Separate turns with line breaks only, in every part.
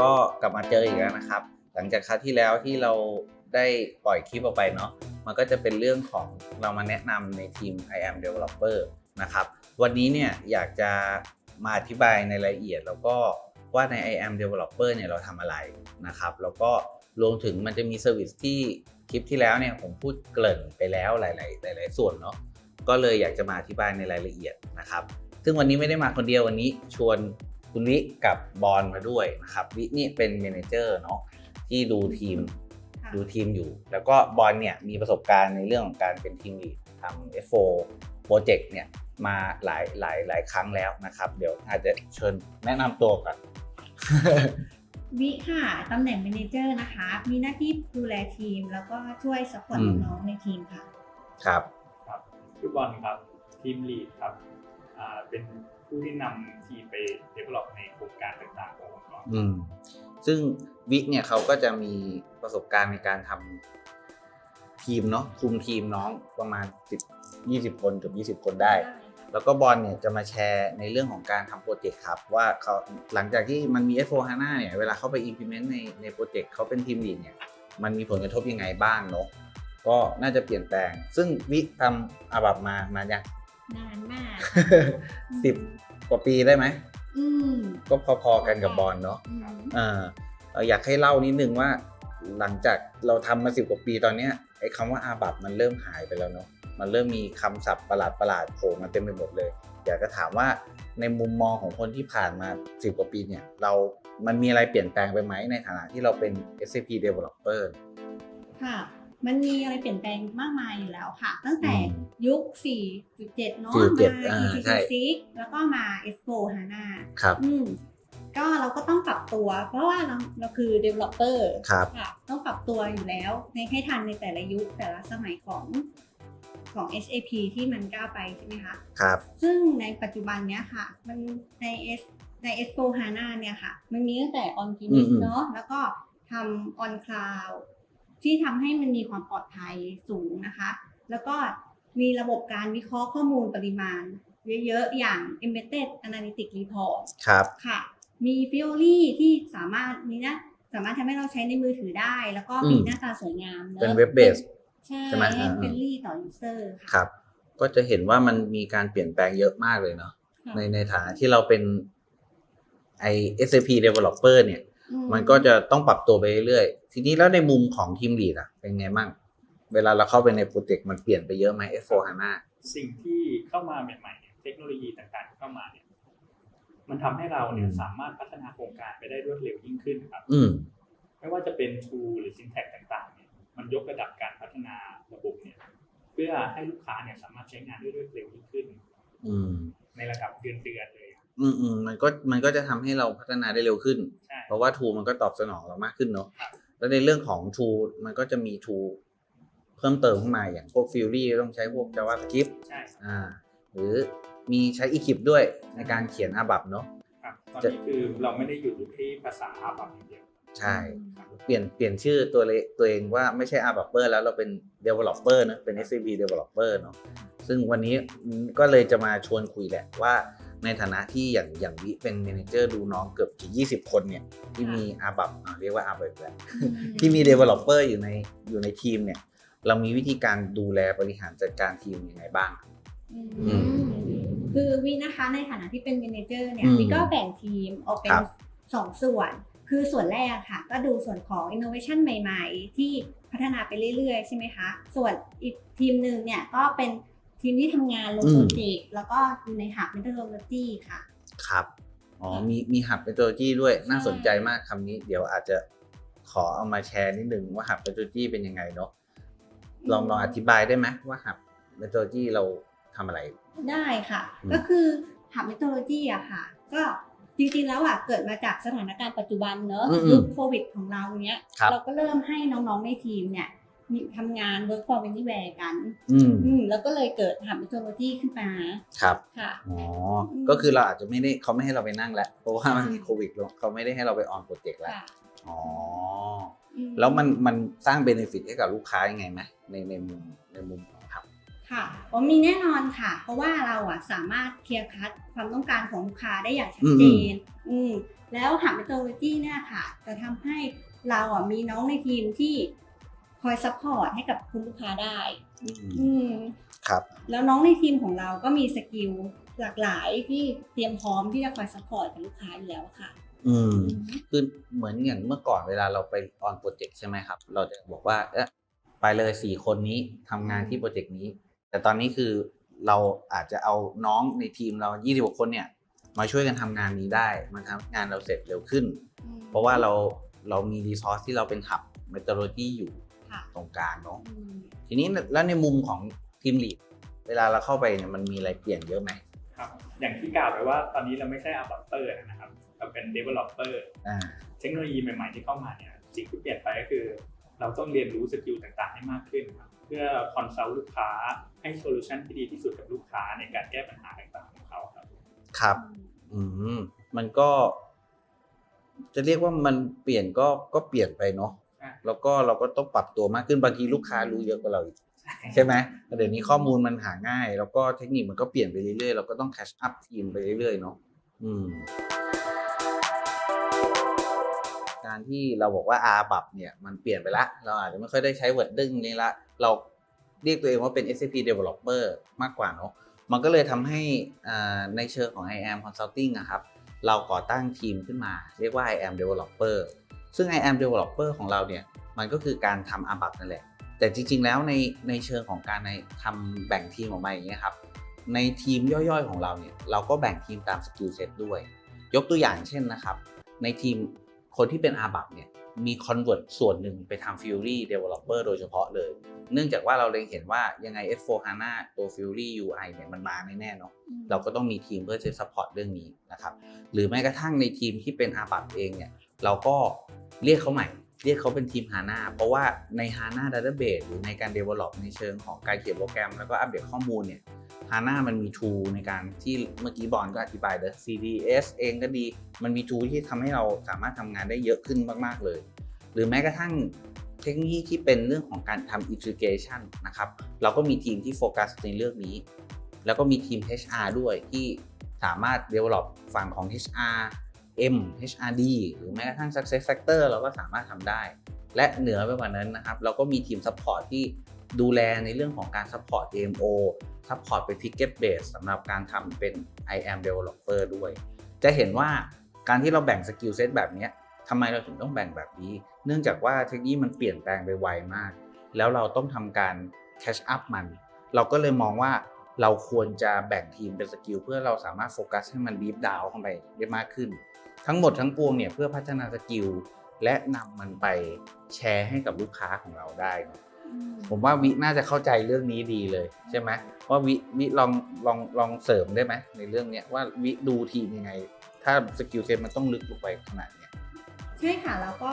ก็กลับมาเจออีกแล้วนะครับ หลังจากคราวที่แล้วที่เราได้ปล่อยคลิปออกไปเนาะมันก็จะเป็นเรื่องของเรามาแนะนำในทีม I am developer นะครับ วันนี้เนี่ยอยากจะมาอธิบายในรายละเอียด แล้วก็ว่าใน I am developer เนี่ยเราทำอะไรนะครับ แล้วก็รวมถึงมันจะมีเซอร์วิสที่คลิปที่แล้วเนี่ยผมพูดเกริ่นไปแล้วหลาย ๆ หลาย ๆ ส่วนเนาะก็เลยอยากจะมาอธิบายในรายละเอียดนะครับ ซึ่งวันนี้ไม่ได้มาคนเดียววันนี้ชวน คุณวิกับบอลมาด้วยนะครับวินี่เป็นเมเนเจอร์เนาะที่ดูทีม
ค่ะ
ดูทีมอยู่ แล้วก็บอลเนี่ยมีประสบการณ์ในเรื่องของการเป็นทีมลีดทำ F4 โปรเจกต์เนี่ยมาหลายหลายหลายครั้งแล้วนะครับ เดี๋ยวอาจจะเชิญแนะนำตัวก่อน
วิค่ะตำแหน่ง m ม n เจอร์นะคะ มีหน้าที่ดูแลทีม แล้วก็ช่วยสปอร์ต
อืม
น้องๆในทีมค่ะ
ครับ
ครับชื่อบอลครับ ทีมลีดครับอ่าเป็น ผู้ที่นำทีมไป develop ในโครงการต่างๆขององค์กร
อืมซึ่งวิเนี่ยเขาก็จะมีประสบการณ์ในการทำทีมเนาะคุมทีมน้องประมาณ10 20 คนเกือบ20 คนได้ แล้วก็บอลเนี่ยจะมาแชร์ในเรื่องของการทำโปรเจกต์ครับ ว่าเขาหลังจากที่มันมี S4 HANA เนี่ยเวลาเขาไป implement ในในโปรเจกต์เขาเป็นทีมลีดเนี่ยมันมีผลกระทบยังไงบ้างเนาะก็น่าจะเปลี่ยนแปลง ซึ่งวิทำอาบับมานานยัง
นานมาก
สิบกว่าปีได้ไหม
อืม
ก็พอๆกันกับบอลเนาะ
อืม
เอ่อเอ่ออยากให้เล่านิดนึงว่า หลังจากเราทำมาสิบกว่าปีตอนเนี้ยไอ้คำว่าอาบับมันเริ่มหายไปแล้วเนาะมันเริ่มมีคำศัพท์ประหลาดประหลาดๆโผล่มาเต็มไปหมดเลย อยากจะถามว่าในมุมมองของคนที่ผ่านมาสิบกว่าปีเนี่ย เรามันมีอะไรเปลี่ยนแปลงไปไหมในฐานะที่เราเป็น SAP developer
ค่ะ มันมีอะไรเปลี่ยนแปลงมากมายอยู่แล้วค่ะ ตั้งแต่
อืม
ยุค 4.7 เนาะ
4.7
มา
อ่า
ECC
ใช่
6แล้วก็มา S4 HANA
ครับ
อืมก็เราก็ต้องปรับตัว เพราะว่าเราเราคือ developer
ครับ
ค่ะต้องปรับตัวอยู่แล้วในให้ทันในแต่ละยุคแต่ละสมัยของของ SAP ที่มันก้าวไปใช่ไหมคะ
ครับ
ซึ่งในปัจจุบันเนี้ยค่ะ มันใน S ใน S4 HANA เนี่ยค่ะ มันมีตั้งแต่ on premise
อืมๆ
เนาะแล้วก็ทำ on cloud ที่ทำให้มันมีความปลอดภัยสูงนะคะ แล้วก็มีระบบการวิเคราะห์ข้อมูลปริมาณ เยอะๆ อย่าง embedded analytic report
ครับ
ค่ะมี Fiori ที่สามารถมีนะสามารถทำให้เราใช้ในมือถือได้ แล้วก็มี
อืม
หน้าตาสวยงามอะ
เป็น web based
ใช่
ใช่ไหมอ่า
เฟรนลี่ต่อ user
ค
ค่ะ
รับ ก็จะเห็นว่ามันมีการเปลี่ยนแปลงเยอะมากเลยเนาะ
ค่ะ
ในในฐานะที่เราเป็นไอ SAP developer เนี่ย
อื
มันก็จะต้องปรับตัวไปเรื่อยๆ ทีนี้แล้วในมุมของทีมลีดอะเป็นไงบ้าง เวลาเราเข้าไปในโปรเจกต์มันเปลี่ยนไปเยอะไหม S4 HANA
สิ่งที่เข้ามาใหม่ๆเนี่ยเทคโนโลยีต่างๆที่เข้ามาเนี่ยมันทำให้เราเนี่ย
อืม
สามารถพัฒนาโครงการไปได้รวดเร็วยิ่งขึ้นครับ
อืม
ไม่ว่าจะเป็น tool หรือ syntax ต่างๆ เนี่ยมันยกระดับการพัฒนาระบบเนี่ย เพื่อให้ลูกค้าเนี่ยสามารถใช้งานได้รวดเร็วยิ่งขึ้น
อืม
ในระดับเดือนเดือนๆเลย
อืมอืมมันก็มันก็จะทำให้เราพัฒนาได้เร็วขึ้น
ใช่
เพราะว่า tool มันก็ตอบสนองเรามากขึ้นเนาะ
ครับ
แล้วในเรื่องของ tool มันก็จะมี tool เพิ่มเติมขึ้นมาอย่างพวก Fury ต้องใช้พวก JavaScript
ใช่
อ่าหรือมีใช้ Eclipse ด้วยในการเขียนอาบับเนาะ
ครับตอนนี้คือเราไม่ได้อยู่ที่ภาษาอาบับอย่างเดียว
ใช่ เปลี่ยนเปลี่ยนชื่อตัวเลตัวเองว่าไม่ใช่ a b a p e r แล้วเราเป็น developer นะเป็น SAP developer เนาะซึ่งวันนี้ก็เลยจะมาชวนคุยแหละว่า ในฐานะที่อย่างอย่างวิเป็น manager ดูน้องเกือบจะ20 คนเนี่ยที่มี a b a p อ่าเรียกว่า a b a p แหละที่มี developer อยู่ในอยู่ในทีมเนี่ย เรามีวิธีการดูแลบริหารจัดการทีมยังไงบ้าง
อืมคือวินะคะในฐานะที่เป็น m ม n เจอร์เนี่ย
อืม
วิก็แบ่งทีมออกเป็น
ครับ
สองส่วน คือส่วนแรกค่ะ ก็ดูส่วนของ innovation ใหม่ ๆ ที่พัฒนาไปเรื่อยๆ ใช่ไหมคะ ส่วนอีกทีมหนึ่งเนี่ยก็เป็น ทีมที่ทำงานลง
อืม
โปรเจกต์แล้วก็อยู่ในหับ methodology ค่ะ
ครับ อ๋อ
ค่ะ
มีมีหับเป็นตัวจี้ด้วย น่า
ใช่
สนใจมากคำนี้ เดี๋ยวอาจจะขอเอามาแชร์นิดนึงว่าหับเป็นตัวจี้เป็นยังไงเนาะ ลองลองอธิบายได้ไหมว่าหับเป็นตัวจี้เราทำอะไร
ได้ค่ะ
อืม
ก็คือหับ methodology อะค่ะ ก็จริงๆแล้วอะเกิดมาจากสถานการณ์ปัจจุบันเนอะ
อืมๆ
ยุคโควิดของเราเนี้ย
ครับ
เราก็เริ่มให้น้องๆในทีมเนี่ย มีทำงาน work from anywhere กัน
อืม
อืมแล้วก็เลยเกิดหับ methodology ขึ้นมา
ครับ
ค่ะ
อ๋อ
อืม
ก็คือเราอาจจะไม่ได้เขาไม่ให้เราไปนั่งแล้วเพราะว่ามัน
อืม
มีโควิดแล้วเขาไม่ได้ให้เราไปออนโปรเจกต์แล้ว
ค่ะ
อ๋อ
อื
แล้วมันมันสร้างเบนฟิตให้กับลูกค้ายังไงไหมในในมุมในมุมของหับ
ค่ะผมมีแน่นอนค่ะ เพราะว่าเราอะสามารถเคลียร์คัดความต้องการของลูกค้าได้อย่างชัดเจน อืมแล้วหาเมทโลจีเนี่ยค่ะ จะทำให้เราอะมีน้องในทีมที่ คอยซัพพอร์ตให้กับคุณลูกค้าได้
อืม
อืม
ครับ
แล้วน้องในทีมของเราก็มีสกิลหลากหลายที่เตรียมพร้อมที่จะคอยซัพพอร์ตกับลูกค้าอยู่แล้วค่ะ
อืมคือเหมือนอย่างเมื่อก่อนเวลาเราไปออนโปรเจกต์ใช่ไหมครับ เราจะบอกว่าเอ๊ะไปเลยสี่คนนี้ทำงานที่โปรเจกต์นี้ แต่ตอนนี้คือเราอาจจะเอาน้องในทีมเรา26คนเนี่ย มาช่วยกันทำงานนี้ได้ มันทำงานเราเสร็จเร็วขึ้น เพราะว่าเราเรามีรีซอสที่เราเป็นหับเมทโลจีอยู่
ค่ะ
ตรงกลางเนาะ
อืม
ทีนี้แล้วในมุมของทีมลีดเวลาเราเข้าไปเนี่ยมันมีอะไรเปลี่ยนเยอะไหม
ครับอย่างที่กล่าวไปว่าตอนนี้เราไม่ใช่ adapter นะครับเราเป็น developer
อ่า
เทคโนโลยีใหม่ๆที่เข้ามาเนี่ยสิ่งที่เปลี่ยนไปก็คือ เราต้องเรียนรู้สกิลต่างๆให้มากขึ้นครับเพื่อคอนซัลท์ลูกค้าให้โซลูชันที่ดีที่สุดกับลูกค้าในการแก้ปัญหาต่างๆของเขาครับ
ครับ อืมมันก็ จะเรียกว่ามันเปลี่ยนก็ก็เปลี่ยนไปเนาะ
ใช่
แล้วก็เราก็ต้องปรับตัวมากขึ้นบางทีลูกค้ารู้เยอะกว่าเราอีกใช่ไหมเดี๋ยวนี้ข้อมูลมันหาง่าย แล้วก็เทคนิคมันก็เปลี่ยนไปเรื่อยๆ เราก็ต้องแคชอัพทีมไปเรื่อยๆเนาะอืมการที่เราบอกว่าอาบับเนี่ยมันเปลี่ยนไปละ เราอาจจะไม่ค่อยได้ใช้ wording นี้ละ เราเรียกตัวเองว่าเป็น SAP developer มากกว่าเนาะมันก็เลยทำให้อ่าในเชิงของ I am Consulting อะครับ เราก่อตั้งทีมขึ้นมา เรียกว่า I am Developer ซึ่ง I am Developer ของเราเนี่ย มันก็คือการทำอาบัตนั่นแหละ แต่จริง ๆ แล้วในในเชิงของการในทำแบ่งทีมออกมาอย่างเงี้ยครับ ในทีมย่อยๆ ของเราเนี่ย เราก็แบ่งทีมตามสกิลเซ็ตด้วย ยกตัวอย่างเช่นนะครับ ในทีมคนที่เป็นอาบัตเนี่ย มี convert ส่วนหนึ่งไปทำ Fury Developer โดยเฉพาะเลย เนื่องจากว่าเราเล็งเห็นว่ายังไง S4 HANA ตัว Fury UI เนี่ยมันมาแน่ๆเนาะเราก็ต้องมีทีมเพื่อจะ support เรื่องนี้นะครับหรือแม้กระทั่งในทีมที่เป็นอาบับเองเนี่ยเราก็เรียกเขาใหม่ เรียกเขาเป็นทีม HANA เพราะว่าใน HANA Database หรือในการ develop ในเชิงของการเขียนโปรแกรม แล้วก็อัปเดตข้อมูลเนี่ย HANA มันมี tool ในการที่เมื่อกี้บอลก็อธิบายเลย CDS เองก็ดี มันมี tool ที่ทำให้เราสามารถทำงานได้เยอะขึ้นมาก ๆ เลย หรือแม้กระทั่งเทคโนโลยีที่เป็นเรื่องของการทำ integration นะครับ เราก็มีทีมที่โฟกัสในเรื่องนี้ แล้วก็มีทีม HR ด้วยที่สามารถ develop ฝั่งของ HR M HRD หรือแม้กระทั่ง success factor เราก็สามารถทำได้ และเหนือไปกว่านั้นนะครับ เราก็มีทีม support ที่ ดูแลในเรื่องของการ support DMO support เป็น ticket base สำหรับการทำเป็น I am developer ด้วย จะเห็นว่าการที่เราแบ่งสกิลเซตแบบนี้ทำไมเราถึงต้องแบ่งแบบนี้ เนื่องจากว่าเทคโนโลยีมันเปลี่ยนแปลงไปไวมาก แล้วเราต้องทำการ catch up มัน เราก็เลยมองว่าเราควรจะแบ่งทีมเป็นสกิลเพื่อเราสามารถโฟกัสให้มันดีฟดาวเข้าไปได้มากขึ้น ทั้งหมดทั้งปวงเนี่ยเพื่อพัฒนาสกิลและนำมันไปแชร์ให้กับลูกค้าของเราได้ ผมว่าวิน่าจะเข้าใจเรื่องนี้ดีเลยใช่ไหมว่าวิวิลองลองลองเสริมได้ไหมในเรื่องเนี้ยว่าวิดูทีมยังไง ถ้าสกิลเซ็ตมันต้องลึกลงไปขนาดเนี้ย
ใช่ค่ะแล้วก็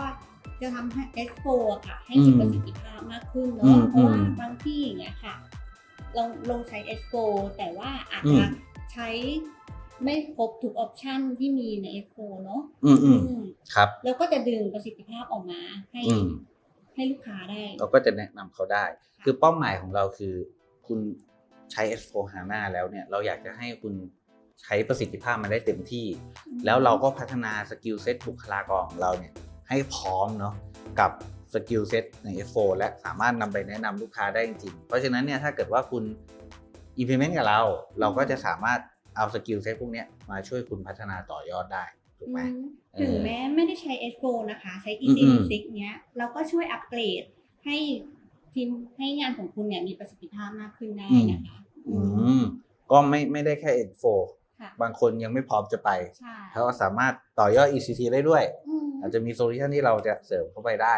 จะทำให้ S4 อะค่ะ ให้
อืม
มีประสิทธิภาพมากขึ้น
อื
เนาะ
ม
เพราะว่า
อืม
บางที่อย่างเงี้ยค่ะเราลงใช้ S4 แต่ว่าอาจ
อื
จะ
ม
ใช้ไม่ครบทุกออปชันที่มีใน S4 เนาะ
อืมอืม
อืม
ครับ
แล้วก็จะดึงประสิทธิภาพออกมาให้
อืม
ให้ลูกค้าได้
เราก็จะแนะนำเขาได้ คือเป้าหมายของเราคือ คุณใช้ S4 HANA แล้วเนี่ยเราอยากจะให้คุณใช้ประสิทธิภาพมันได้เต็มที่ แล้วเราก็พัฒนาสกิลเซ็ตบุคลากรของเราเนี่ยให้พร้อมเนาะกับสกิลเซ็ตใน S4 และสามารถนำไปแนะนำลูกค้าได้จริงๆเพราะฉะนั้นเนี่ยถ้าเกิดว่าคุณ implement กับเรา เราก็จะสามารถเอาสกิลเซ็ตพวกเนี้ยมาช่วยคุณพัฒนาต่อยอดได้ ถูกไหม
อืมถึงแม้ไม่ได้ใช้ S4 นะคะ ใช้
อืมอืม
EC6 เนี้ย เราก็ช่วยอัปเกรดให้ทีมให้งานของคุณเนี่ยมีประสิทธิภาพมากขึ้นได้นะคะ
อืมก็ไม่ไม่ได้แค่ S4
ค่ะ
บางคนยังไม่พร้อมจะไป
ใช่
เขาก็สามารถต่อยอด ECT ได้ด้วย
อืม
อาจจะมีโซลูชันที่เราจะเสริมเข้าไปได้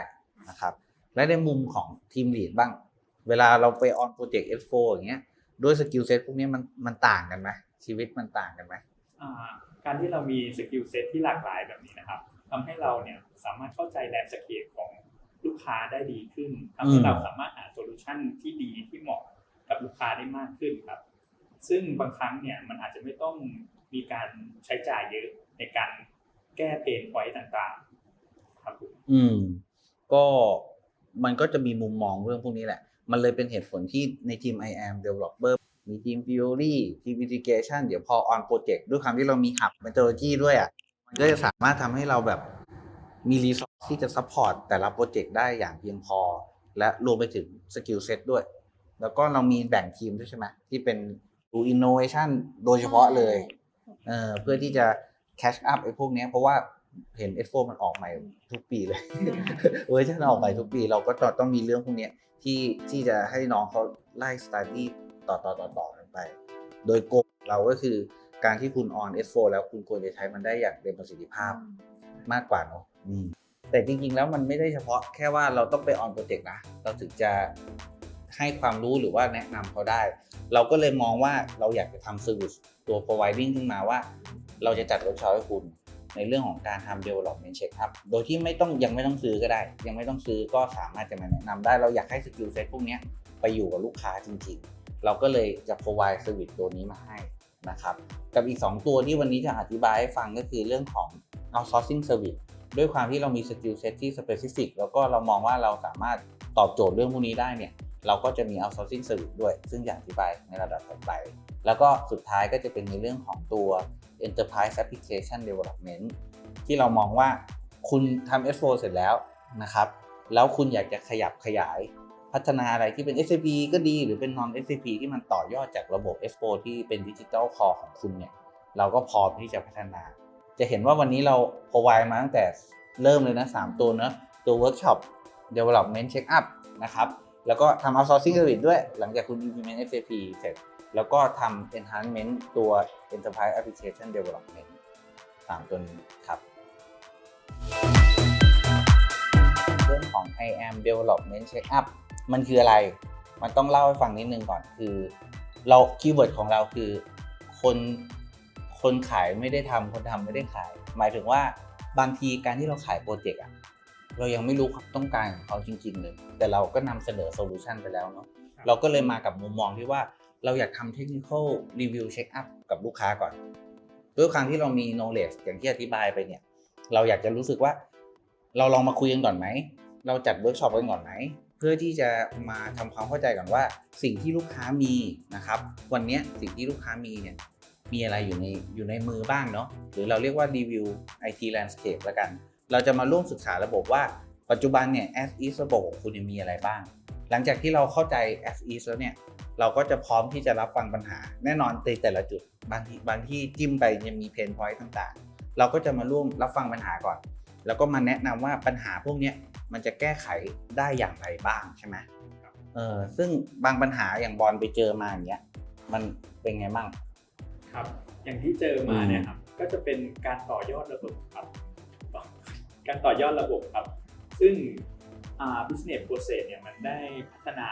นะครับ และในมุมของทีมลีดบ้าง เวลาเราไปออนโปรเจกต์ S4 อย่างเงี้ย ด้วยสกิลเซ็ตพวกนี้มันมันต่างกันไหมชีวิตมันต่างกันไหม
อ่า การที่เรามีสกิลเซ็ตที่หลากหลายแบบนี้นะครับทำให้เราเนี่ยสามารถเข้าใจแลนด์สเคปของลูกค้าได้ดีขึ้นทำให้
อืม
เราสามารถหาโซลูชันที่ดีที่เหมาะกับลูกค้าได้มากขึ้นครับ ซึ่งบางครั้งเนี่ยมันอาจจะไม่ต้องมีการใช้จ่ายเยอะในการแก้เพนพอยต์ต่างๆ ครับผม
อืม ก็มันก็จะมีมุมมองเรื่องพวกนี้แหละ มันเลยเป็นเหตุผลที่ในทีม I am developer มีทีม theory ทีม integration เดี๋ยวพอ on project ด้วยความที่เรามี hub methodology ด้วยอะมันก็จะสามารถทำให้เราแบบมี resource ที่จะ support แต่ละโปรเจกต์ได้อย่างเพียงพอ และรวมไปถึง skill set ด้วย แล้วก็เรามีแบ่งทีมด้วยใช่ไหมที่เป็นดู innovation โดยเฉพาะเลยเออเพื่อที่จะ catch up ไอ้พวกเนี้ยเพราะว่าเห็น S4 มันออกใหม่ทุกปีเลยเวอร์ชันออกใหม่ทุกปี เราก็ต้องต้องมีเรื่องพวกเนี้ยที่ที่จะให้น้องเขาไล่ study ต่ อต่อต่อต่อกันไป โดยโกลเราก็คือการที่คุณ on S4 แล้วคุณควรจะใช้มันได้อย่างเต็มประสิทธิภาพมากกว่าเนาะแต่จริงๆ แล้วมันไม่ได้เฉพาะแค่ว่าเราต้องไปออนโปรเจกต์นะ เราถึงจะให้ความรู้หรือว่าแนะนำเขาได้ เราก็เลยมองว่าเราอยากจะทำ service ตัว providing ขึ้นมาว่า เราจะจัดเวิร์กช็อปให้คุณในเรื่องของการทำ development check up โดยที่ไม่ต้องยังไม่ต้องซื้อก็ได้ ยังไม่ต้องซื้อก็สามารถจะมาแนะนำได้ เราอยากให้ skill set พวกนี้ ไปอยู่กับลูกค้าจริงๆ เราก็เลยจะ provide service ตัวนี้มาให้นะครับ กับอีก 2 ตัวที่วันนี้จะอธิบายให้ฟังก็คือเรื่องของ outsourcing service ด้วยความที่เรามี skill set ที่ specific แล้วก็เรามองว่าเราสามารถตอบโจทย์เรื่องพวกนี้ได้เนี่ย เราก็จะมี outsourcing service ด้วย ซึ่งจะอธิบายในระดับต่อไป แล้วก็สุดท้ายก็จะเป็นในเรื่องของตัว enterprise application development ที่เรามองว่าคุณทำ S4 เสร็จแล้วนะครับ แล้วคุณอยากจะขยับขยาย พัฒนาอะไรที่เป็น SAP ก็ดีหรือเป็น non SAP ที่มันต่อยอดจากระบบ S4 ที่เป็นดิจิ t a l core ของคุณเนี่ย เราก็พร้อมที่จะพัฒนา จะเห็นว่าวันนี้เรา provide มาตั้งแต่เริ่มเลยนะ 3 ตัวเนะตัว workshop development check up นะครับแล้วก็ทำ outsourcing service ด้วย หลังจากคุณ implement SAP เสร็จ แล้วก็ทำ enhancement ตัว enterprise application development สามตัวนี้ครับเรื่องของ I am development check up มันคืออะไร มันต้องเล่าให้ฟังนิดนึงก่อนคือ เราคีย์เวิร์ดของเราคือ คนคนขายไม่ได้ทำคนทำไม่ได้ขาย หมายถึงว่าบางทีการที่เราขายโปรเจกต์อะเรายังไม่รู้ความต้องการของเขาจริง ๆ เลย แต่เราก็นำเสนอโซลูชันไปแล้วเนาะ
ครับ
เราก็เลยมากับมุมมองที่ว่าเราอยากทำเทคนิคอลรีวิวเช็คอัพกับลูกค้าก่อนด้วยความที่เรามี knowledge อย่างที่อธิบายไปเนี่ย เราอยากจะรู้สึกว่า เราลองมาคุยกันก่อนไหม เราจัดเวิร์กช็อปกันก่อนไหม เพื่อที่จะมาทำความเข้าใจก่อนว่า สิ่งที่ลูกค้ามีนะครับ วันนี้สิ่งที่ลูกค้ามีเนี่ยมีอะไรอยู่ในอยู่ในมือบ้างเนาะหรือเราเรียกว่ารีวิว IT landscape ละกัน เราจะมาร่วมศึกษาระบบว่าปัจจุบันเนี่ย as is ระบบของคุณมีอะไรบ้าง หลังจากที่เราเข้าใจ as is แล้วเนี่ยเราก็จะพร้อมที่จะรับฟังปัญหา แน่นอนในแต่ละจุดบางทีบางที่จิ้มไปจะมีเพนพอยต์ต่างๆ เราก็จะมาร่วมรับฟังปัญหาก่อน แล้วก็มาแนะนำว่าปัญหาพวกนี้ มันจะแก้ไขได้อย่างไรบ้างใช่ไหมเออซึ่งบางปัญหาอย่างบอลไปเจอมาอย่างเงี้ยมันเป็นไงบ้าง
ครับ อย่างที่เจอมาเนี่ยครับก็จะเป็นการต่อยอดระบบครับ การต่อยอดระบบครับ ซึ่งอ่า business process เนี่ยมันได้พัฒนา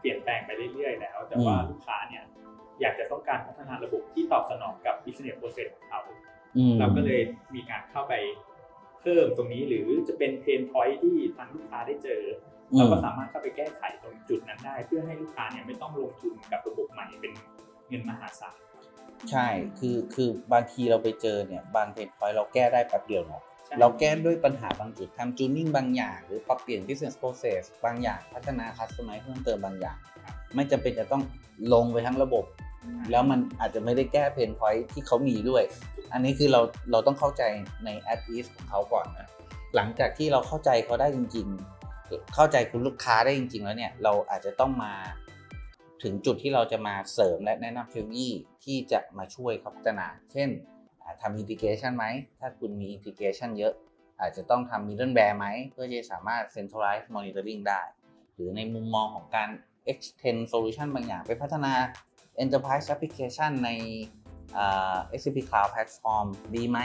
เปลี่ยนแปลงไปเรื่อยๆ แล้ว แต่ว่า
อืม
ลูกค้าเนี่ยอยากจะต้องการพัฒนาระบบที่ตอบสนองกับ business process ของเขา
อืม
เราก็เลยมีการเข้าไป เพิ่มตรงนี้หรือจะเป็นเพนพอยที่ทางลูกค้าได้เจออเราก็สามารถเข้าไปแก้ไขตรงจุดนั้นได้ เพื่อให้ลูกค้าเนี่ยไม่ต้องลงทุนกับระบบใหม่เป็นเงินมหาศาล
ใช่คือคือบางทีเราไปเจอเนี่ยบางเพนพอยเราแก้ได้แป๊บเดียวเนาะ
ใช่
เราแก้ด้วยปัญหาบางจุดทำจูนิ่งบางอย่าง หรือปรับเปลี่ยน business process บางอย่าง พัฒนา customize เพิ่มเติมบางอย่าง ไม่จำเป็นจะต้องลงไปทั้งระบบ แล้วมันอาจจะไม่ได้แก้เพนพอยที่เขามีด้วย อันนี้คือเราเราต้องเข้าใจใน at least ของเขาก่อนนะหลังจากที่เราเข้าใจเขาได้จริง ๆ เข้าใจคุณลูกค้าได้จริง ๆ แล้วเนี่ยเราอาจจะต้องมาถึงจุดที่เราจะมาเสริมและแนะนำเทคโนโลยีที่จะมาช่วยเขาพัฒนา เช่นทำอินทิเกชันไหม ถ้าคุณมีอินทิเกชันเยอะ อาจจะต้องทำ middleware ไหม เพื่อที่จะสามารถ centralize monitoring ได้ หรือในมุมมองของการ extend solution บางอย่างไปพัฒนา enterprise application ในอ่า SAP Cloud Platform ดีไหม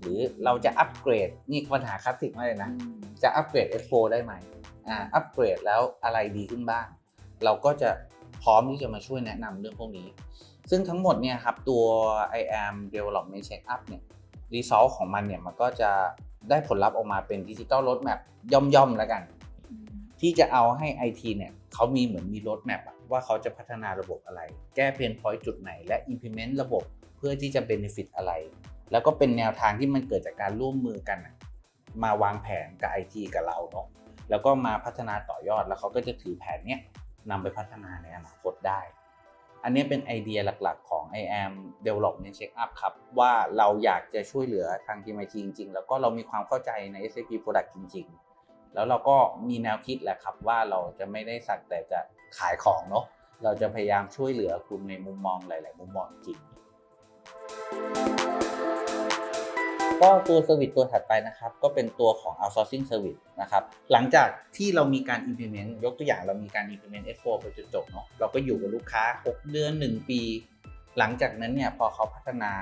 หรือเราจะอัปเกรด นี่ปัญหาคลาสสิกมากเลยนะ จะอัปเกรด S4 ได้ไหมอ่าอัปเกรดแล้วอะไรดีขึ้นบ้าง เราก็จะพร้อมที่จะมาช่วยแนะนำเรื่องพวกนี้ ซึ่งทั้งหมดเนี่ยครับตัว I am development check up เนี่ย result ของมันเนี่ยมันก็จะได้ผลลัพธ์ออกมาเป็น digital roadmap ย่อมๆแล้วกัน ที่จะเอาให้ IT เนี่ย เขามีเหมือนมี roadmap อะว่าเขาจะพัฒนาระบบอะไร แก้เพนพอยต์จุดไหน และ implement ระบบเพื่อที่จะ benefit อะไร แล้วก็เป็นแนวทางที่มันเกิดจากการร่วมมือกัน มาวางแผนกับ IT กับเราเนาะแล้วก็มาพัฒนาต่อยอดแล้วเขาก็จะถือแผนเนี้ยนำไปพัฒนาในอนาคตได้ อันนี้เป็นไอเดียหลักๆของ i am Development Checkup ครับ ว่าเราอยากจะช่วยเหลือทางทีมไอทีจริง ๆ แล้วก็เรามีความเข้าใจใน SAP Product จริง ๆ แล้วเราก็มีแนวคิดแหละครับว่าเราจะไม่ได้สักแต่จะขายของเนาะเราจะพยายามช่วยเหลือคุณในมุมมองหลาย ๆ มุมมองจริงก็ตัวเซอร์วิสตัวถัดไปนะครับ ก็เป็นตัวของ outsourcing service นะครับ หลังจากที่เรามีการ implement ยกตัวอย่างเรามีการ implement S4 ไปจนจบเนาะเราก็อยู่กับลูกค้า 6 เดือน 1 ปี หลังจากนั้นเนี่ยพอเขาพัฒนา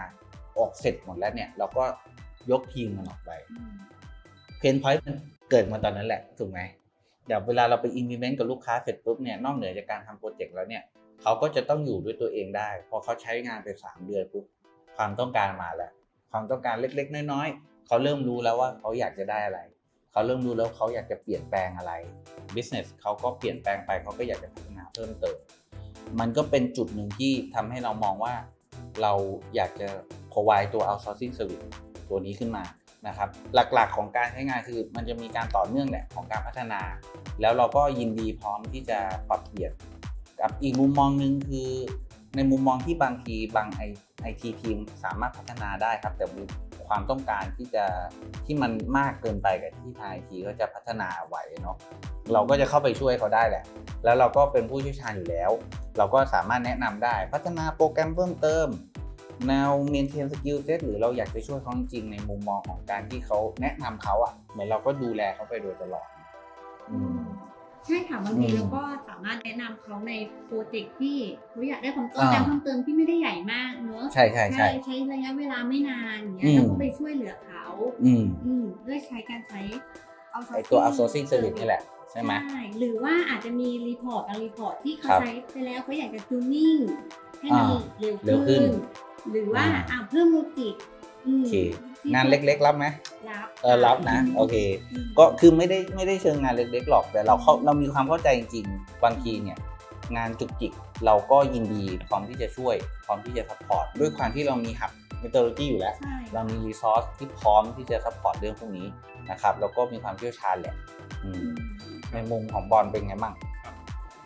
ออกเสร็จหมดแล้วเนี่ย เราก็ยกทีมมันออกไปเพนพอยต์มัน เกิดมาตอนนั้นแหละถูกไหมเดี๋ยวเวลาเราไป implement กับลูกค้าเสร็จปุ๊บเนี่ยนอกเหนือจากการทำโปรเจกต์แล้วเนี่ยเขาก็จะต้องอยู่ด้วยตัวเองได้ พอเขาใช้งานไป 3 เดือนปุ๊บความต้องการมาแล้ว ความต้องการเล็กๆ น้อยๆเขาเริ่มรู้แล้วว่าเขาอยากจะได้อะไร เขาเริ่มรู้แล้วเขาอยากจะเปลี่ยนแปลงอะไร business เขาก็เปลี่ยนแปลงไปเขาก็อยากจะพัฒนาเพิ่มเติม มันก็เป็นจุดหนึ่งที่ทำให้เรามองว่า เราอยากจะ provide ตัว outsourcing service ตัวนี้ขึ้นมา นะครับ หลักๆของการใช้งานคือมันจะมีการต่อเนื่องแหละของการพัฒนา แล้วเราก็ยินดีพร้อมที่จะปรับเปลี่ยน กับอีกมุมมองหนึ่งคือ ในมุมมองที่บางทีบางไอไอทีทีมสามารถพัฒนาได้ครับ แต่มีความต้องการที่จะที่มันมากเกินไปกับที่ทางไอทีเขาจะพัฒนาไหวเนาะเราก็จะเข้าไปช่วยเขาได้แหละ แล้วเราก็เป็นผู้เชี่ยวชาญอยู่แล้ว เราก็สามารถแนะนำได้พัฒนาโปรแกรมเพิ่มเติม แนว maintain skill set หรือเราอยากจะช่วยเขาจริงๆในมุมมองของการที่เขาแนะนำเขาอะ่ะ เหมือนเราก็ดูแลเขาไปโดยตลอด อืม
ใช่ค่ะบางที
อืม
เราก็สามารถแนะนำเขาในโปรเจกต์ที่เขาอยากได้ความต้องการ
อ่า
เพิ่มเติมที่ไม่ได้ใหญ่มากเนอะ
ใช่ใช่ใช่
ใช้ระยะเวลาไม่นานอย่างเงี้
อื
ย
ม
เราก็ไปช่วยเหลือเขา
อืม
อืมด้วยใช้การใช้
ไอตัว outsourcing service นี่แหละ ใช่ไหม
ใช่หรือว่าอาจจะมีรีพอร์ตบางรีพอร์ตที่เขา
ครับ
ใช้ไปแล้วเขาอยากจะจูนิ่งให้มัน
อ่า
เร็ว
เร็วขึ้
ขึ้
น
น หรือว่า
อ่า
อ่าเพิ่มโลจิกอืม
โอเค
ที่
งานเล็กๆรับไหม
รับ
เออรับนะ โอเค
อืม
ก็คือไม่ได้ไม่ได้เชิงงานเล็กๆหรอกแต่เราเข้าเรามีความเข้าใจจริงๆบางทีเนี่ย งานจุกจิกเราก็ยินดีพร้อมที่จะช่วย พร้อมที่จะซัพพอร์ตด้วยความที่เรามีหับเมทโลจีอยู่แล้ว
ใช่
เรามีรีซอสที่พร้อมที่จะซัพพอร์ตเรื่องพวกนี้นะครับแล้วก็มีความเชี่ยวชาญแหละอืมในมุมของบอลเป็นไงบ้าง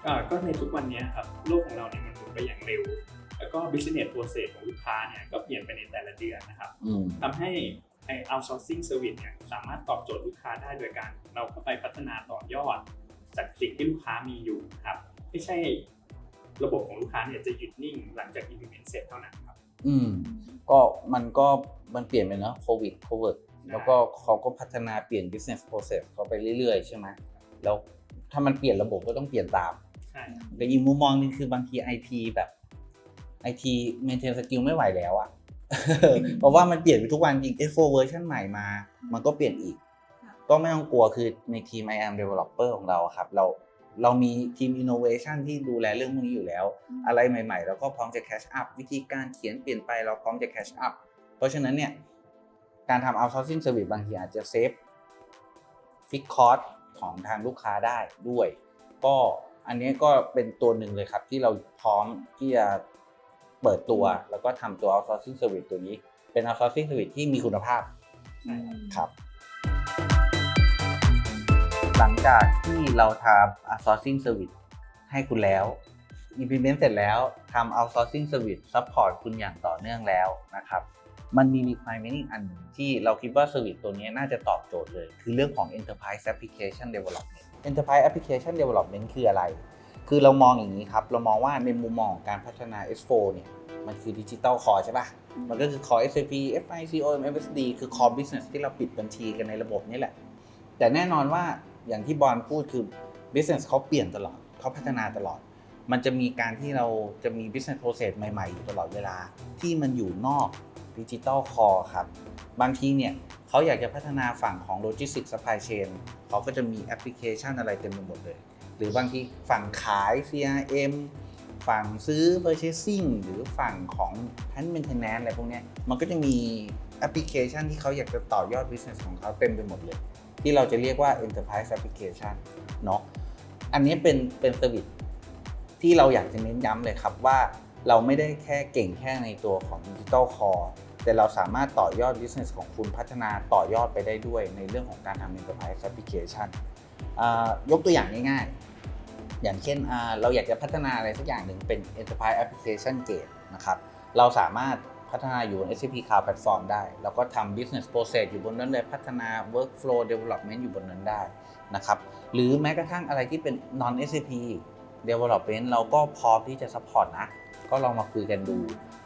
อ่าก็ในทุกวันนี้ครับโลกของเราเนี่ยมันหมุนไปอย่างเร็ว แล้วก็ business process ของลูกค้าเนี่ยก็เปลี่ยนไปในแต่ละเดือนนะครับ
อืม
ทำให้ไอ้ outsourcing service เนี่ยสามารถตอบโจทย์ลูกค้าได้โดยการ เราเข้าไปพัฒนาต่อยอด จากสิ่งที่ลูกค้ามีอยู่ครับ ไม่ใช่ระบบของลูกค้าเนี่ยจะหยุดนิ่งหลังจาก implement เสร็จเท่านั้นครับ
อืม ก็มันก็มันเปลี่ยนไปเนอะโควิดโควิดแล้วก็เขาก็พัฒนาเปลี่ยน business process เขาไปเรื่อยๆ ใช่ไหมแล้วถ้ามันเปลี่ยนระบบก็ต้องเปลี่ยนตาม
ใช่ครับ
แต่อีกมุมมองหนึงคือบางที IT แบบ IT maintain skill ไม่ไหวแล้วอะเพราะว่ามันเปลี่ยนไปทุกวันจริง F4 เวอร์ชันใหม่มา มันก็เปลี่ยนอีก
ค่ะ
ก็ไม่ต้องกลัวคือในทีม I am developer ของเราอะครับ เราเรามีทีม innovation ที่ดูแลเรื่องพวกนี้อยู่แล้ว อะไรใหม่ๆ เราก็พร้อมจะ catch up วิธีการเขียนเปลี่ยนไปเราพร้อมจะ catch up เพราะฉะนั้นเนี่ย การทำ outsourcing service บางทีอาจจะเซฟฟิกคอร์สของทางลูกค้าได้ด้วย ก็อันนี้ก็เป็นตัวหนึ่งเลยครับที่เราพร้อมที่จะ เปิดตัวแล้วก็ทำตัว outsourcing service ตัวนี้ เป็น outsourcing service ที่มีคุณภาพ
ใช่ครับ
ครับ หลังจากที่เราทำ outsourcing service ให้คุณแล้ว implement เสร็จแล้วทำ outsourcing service support คุณอย่างต่อเนื่องแล้วนะครับ มันมี requirement อีกอันหนึ่งที่เราคิดว่า service ตัวนี้น่าจะตอบโจทย์เลย คือเรื่องของ enterprise application development enterprise application development คืออะไร คือเรามองอย่างนี้ครับ เรามองว่าในมุมมองของการพัฒนา S4 เนี่ย มันคือ digital core ใช่ปะมันก็คือ core SAP FI COM FSD คือ core business ที่เราปิดบัญชีกันในระบบนี่แหละ แต่แน่นอนว่าอย่างที่บอลพูดคือ business เขาเปลี่ยนตลอดเขาพัฒนาตลอด มันจะมีการที่เราจะมี business process ใหม่ ๆ อยู่ตลอดเวลา ที่มันอยู่นอก digital core ครับ บางทีเนี่ยเขาอยากจะพัฒนาฝั่งของ logistics supply chain เขาก็จะมีแอปพลิเคชันอะไรเต็มไปหมดเลย หรือบางทีฝั่งขาย CRM ฝั่งซื้อ purchasing หรือฝั่งของ hand maintenance อะไรพวกนี้มันก็จะมีแอปพลิเคชันที่เขาอยากจะต่อยอด business ของเขาเต็มไปหมดเลย ที่เราจะเรียกว่า enterprise application เนาะอันนี้เป็นเป็นเซอร์วิสที่เราอยากจะเน้นย้ำเลยครับว่าเราไม่ได้แค่เก่งแค่ในตัวของ digital core แต่เราสามารถต่อยอด business ของคุณพัฒนาต่อยอดไปได้ด้วยในเรื่องของการทำ enterprise application ยกตัวอย่างง่ายๆ อย่างเช่นเราอยากจะพัฒนาอะไรสักอย่างหนึ่งเป็น Enterprise Application Gate นะครับ เราสามารถพัฒนาอยู่บน SAP Cloud Platform ได้ แล้วก็ทำ Business Process อยู่บนนั้นเลย พัฒนา Workflow Development อยู่บนนั้นได้นะครับ หรือแม้กระทั่งอะไรที่เป็น non SAP Development เราก็พร้อมที่จะ support นะ ก็ลองมาคุยกันดู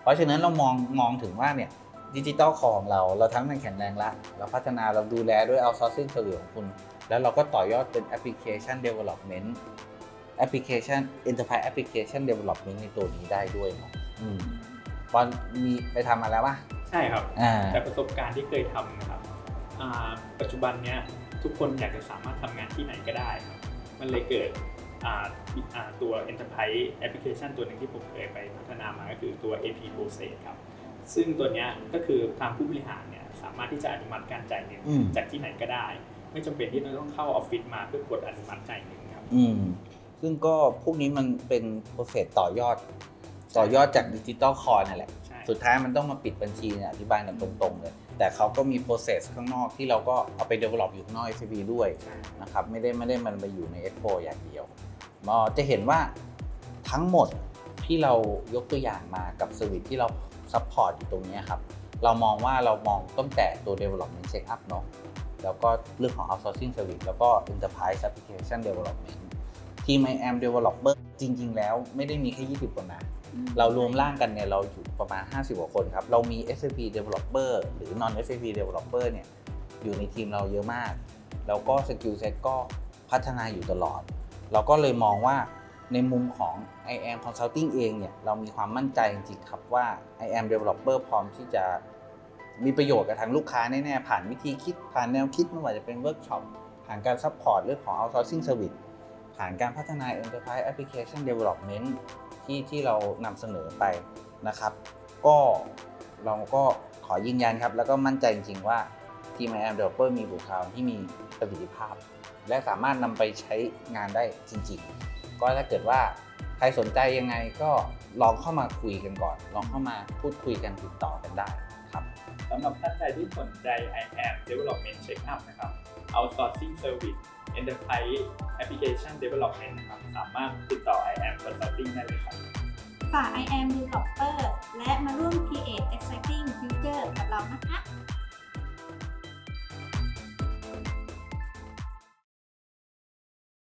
เพราะฉะนั้นเรามองมองถึงว่าเนี่ยดิจิตอลของเรา เราทั้งมันแข็งแรงละเราพัฒนาเราดูแลด้วย outsourcing service ของคุณ แล้วเราก็ต่อยอดเป็น application development application enterprise application development ในตัวนี้ได้ด้วยเนาะอืมบอลมีไปทำมาแล้วป่ะ
ใช่ครับ
อ่า
จากประสบการณ์ที่เคยทำนะครับอ่าปัจจุบันเนี้ยทุกคนอยากจะสามารถทำงานที่ไหนก็ได้ครับ มันเลยเกิดอ่าอ่าตัว Enterprise Application ตัวหนึ่งที่ผมเคยไปพัฒนามาก็คือตัว AP Process ครับ ซึ่งตัวเนี้ยก็คือทางผู้บริหารเนี่ยสามารถที่จะอนุมัติการจ่ายเงิน
อืม
จากที่ไหนก็ได้ ไม่จำเป็นที่จะต้องเข้าออฟฟิศมาเพื่อกดอนุมัติจ่ายเงินครับ
อืม ซึ่งก็พวกนี้มันเป็น process ต่อยอด ต่อยอดจากดิจิตอลคอร์นั่นแหละ
ใช่
สุดท้ายมันต้องมาปิดบัญชีเนี่ยอธิบายกันตรงๆเลย แต่เขาก็มี process ข้างนอกที่เราก็เอาไป develop อยู่ข้างนอก SAP ด้วย
ใช่
นะครับ ไม่ได้ไม่ได้มันไปอยู่ใน S4 อย่างเดียวมอจะเห็นว่าทั้งหมดที่เรายกตัวอย่างมากับสวิตที่เราซัพพอร์ตอยู่ตรงนี้ครับ เรามองว่าเรามองตั้งแต่ตัว development check up เนาะ แล้วก็เรื่องของ outsourcing service แล้วก็ enterprise application development ทีม IAM developer จริง ๆ แล้วไม่ได้มีแค่ 20 คนนะ เรารวมร่างกันเนี่ยเราอยู่ประมาณ 50 กว่าคนครับ เรามี SAP developer หรือ non SAP developer เนี่ยอยู่ในทีมเราเยอะมาก แล้วก็สกิลเซ็ตก็พัฒนาอยู่ตลอด เราก็เลยมองว่าในมุมของ IAM Consulting เองเนี่ยเรามีความมั่นใจจริงๆครับว่า IAM developer พร้อมที่จะมีประโยชน์กับทางลูกค้าแน่ๆผ่านวิธีคิดผ่านแนวคิดไม่ว่าจะเป็นเวิร์กช็อปผ่านการซัพพอร์ตเรื่องของ outsourcing service ผ่านการพัฒนา enterprise application development ที่ที่เรานำเสนอไปนะครับ ก็เราก็ขอยืนยันครับ แล้วก็มั่นใจจริงๆว่าทีม IAM developer มีบุคลากรที่มีประสิทธิภาพ และสามารถนำไปใช้งานได้จริงๆ ก็ถ้าเกิดว่าใครสนใจยังไงก็ลองเข้ามาคุยกันก่อน ลองเข้ามาพูดคุยกันติดต่อกันได้
สำหรับท่านใดที่สนใจ IAM Development Checkup นะครับ Outsourcing Service Enterprise Application Development นะครับสามารถติดต่อ IAM Consulting ได้เลยครับ
ฝาก I am Developer และมาร่วม Create Exciting Future กับเรานะคะ